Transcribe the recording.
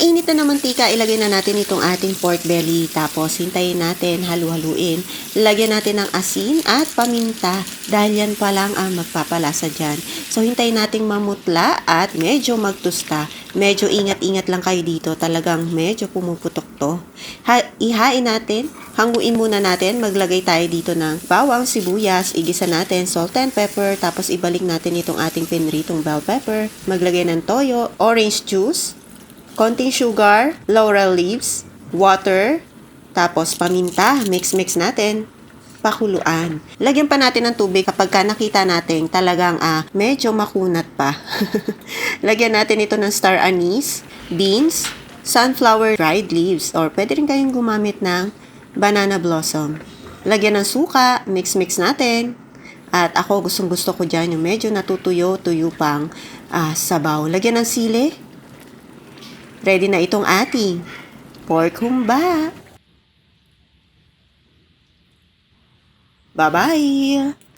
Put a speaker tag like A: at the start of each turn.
A: mainit na naman tika, ilagay na natin itong ating pork belly. Tapos, hintayin natin, halu-haluin. Lagyan natin ng asin at paminta. Dahil yan pa lang ang magpapalasa dyan. So, hintayin nating mamutla at medyo magtusta. Medyo ingat-ingat lang kayo dito. Talagang medyo pumuputok to. Ha- ihain natin. Hanguin muna natin. Maglagay tayo dito ng bawang, sibuyas. Igisa natin, salt and pepper. Tapos, ibalik natin itong ating pinritong bell pepper. Maglagay ng toyo, orange juice, konting sugar, laurel leaves, water, tapos paminta, mix-mix natin, pakuluan. Lagyan pa natin ng tubig kapag ka nakita natin talagang ah, medyo makunat pa. Lagyan natin ito ng star anise, beans, sunflower dried leaves, or pwede rin kayong gumamit ng banana blossom. Lagyan ng suka, mix-mix natin. At ako gustong gusto ko dyan yung medyo natutuyo-tuyo pang ah, sabaw. Lagyan ng sili, Ready na itong ating pork humba. Bye-bye!